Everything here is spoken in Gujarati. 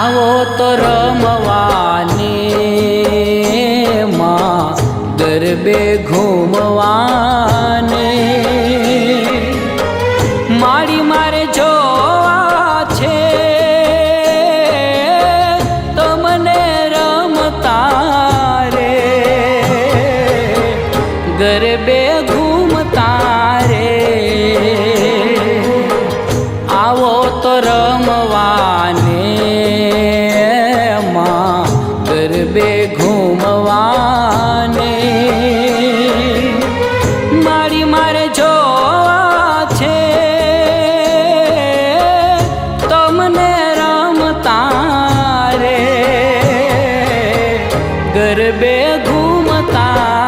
આવો તો રમવાને માં ગરબે ઘૂમવાને. મારી મારે જોવા છે, તમને રમતા રે. ગરબે ઘૂમતા રે. આવો તો રમવાને ભવાને મારી મારે જોવા છે તમને રમતા રે ગરબે ઘૂમતા